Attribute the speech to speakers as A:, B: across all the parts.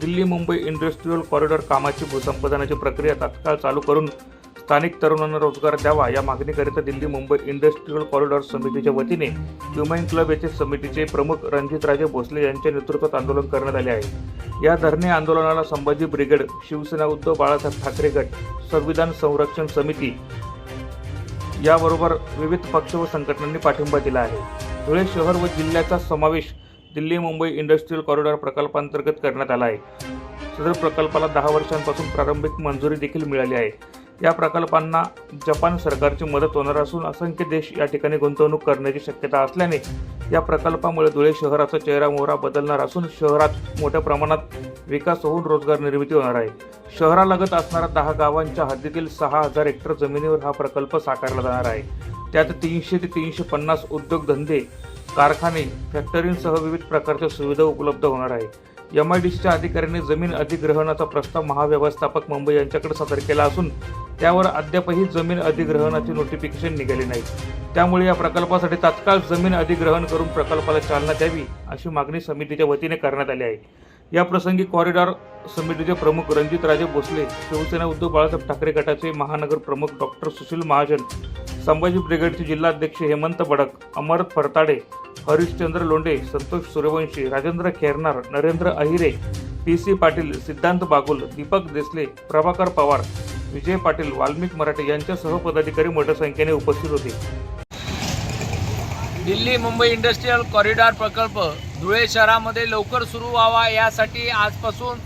A: Delhi Mumbai industrial corridor कामाची भूसंपादनाची प्रक्रिया तात्काळ चालू करून स्थानिक तरुणांना रोजगार द्यावा या मागणीकरिता दिल्ली मुंबई इंडस्ट्रीयल कॉरिडॉर समितीच्या वतीने ह्युमन क्लब येथे समितीचे प्रमुख रणजितराजे भोसले यांच्या नेतृत्वात आंदोलन करण्यात आले आहे. या धरणे आंदोलनाला संभाजी ब्रिगेड शिवसेना उद्धव बाळासाहेब ठाकरे गट संविधान संरक्षण समिती याबरोबर विविध पक्ष व संघटनांनी पाठिंबा दिला आहे. धुळे शहर व जिल्ह्याचा समावेश दिल्ली मुंबई इंडस्ट्रीयल कॉरिडॉर प्रकल्पांतर्गत करण्यात आला आहे. सदर प्रकल्पाला दहा वर्षांपासून प्रारंभिक मंजुरी देखील मिळाली आहे. या प्रकल्पांना जपान सरकारची मदत होणार असून असंख्य देश या ठिकाणी गुंतवणूक करण्याची शक्यता असल्याने या प्रकल्पामुळे धुळे शहराचा चेहरा मोहरा बदलणार असून शहरात मोठ्या प्रमाणात विकास होऊन रोजगार निर्मिती होणार आहे. शहरालगत असणाऱ्या दहा गावांच्या हद्दीतील सहा हजार हेक्टर जमिनीवर हा प्रकल्प साकारला जाणार आहे. त्यात तीनशे ते तीनशे पन्नास उद्योगधंदे कारखाने फॅक्टरींसह विविध प्रकारच्या सुविधा उपलब्ध होणार आहे एम आय डी सीच्या अधिकाऱ्यांनी जमीन अधिग्रहणाचा प्रस्ताव महाव्यवस्थापक मुंबई यांच्याकडे सादर केला असून त्यावर अद्यापही जमीन अधिग्रहणाचे नोटिफिकेशन निघाले नाही. त्यामुळे या प्रकल्पासाठी तात्काळ जमीन अधिग्रहण करून प्रकल्पाला चालना द्यावी अशी मागणी समितीच्या वतीने करण्यात आली आहे. या प्रसंगी कॉरिडॉर समितीचे प्रमुख रणजितराजे भोसले शिवसेना उद्धव बाळासाहेब ठाकरे गटाचे महानगर प्रमुख डॉक्टर सुशील महाजन संभाजी ब्रिगेडचे जिल्हाध्यक्ष हेमंत बडक अमर फरताडे हरिश्चंद्र लोंढे संतोष सूर्यवंशी राजेंद्र खेरनार नरेंद्र अहिरे पी सी पाटील सिद्धांत बागुल दीपक देसले प्रभाकर पवार विजय पाटील वाल्मिक मराठे यांच्यासह पदाधिकारी मोठ्या संख्येने उपस्थित होते.
B: दिल्ली मुंबई इंडस्ट्रीयल कॉरिडॉर प्रकल्प धुळे शहरामध्ये लवकर सुरू व्हावा यासाठी आजपासून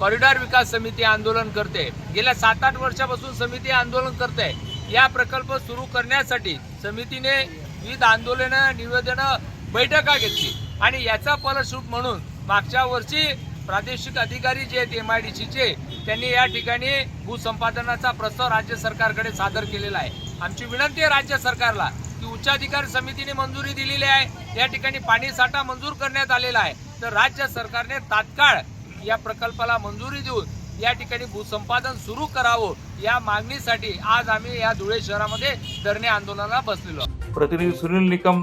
B: कॉरिडॉर विकास समिती आंदोलन करते. गेल्या सात आठ वर्षापासून समिती आंदोलन करते. या प्रकल्प सुरू करण्यासाठी समितीने विविध आंदोलनं निवेदनं बैठका घेतली. आणि याचा फलश्रुत म्हणून मागच्या वर्षी प्रादेशिक अधिकारी जे आहेत एम आय डी सीचे त्यांनी या ठिकाणी भूसंपादनाचा प्रस्ताव राज्य सरकारकडे सादर केलेला आहे. आमची विनंती आहे राज्य सरकारला की उच्चाधिकार समितीने मंजुरी दिलेली आहे. या ठिकाणी पाणी साठा मंजूर करण्यात आलेला आहे. तर राज्य सरकारने तात्काळ या प्रकल्पाला मंजुरी देऊन या ठिकाणी भूसंपादन सुरू करावं या मागणीसाठी आज आम्ही या धुळे शहरामध्ये धरणे आंदोलनाला बसलेलो
A: प्रतिनिधी सुनील निकम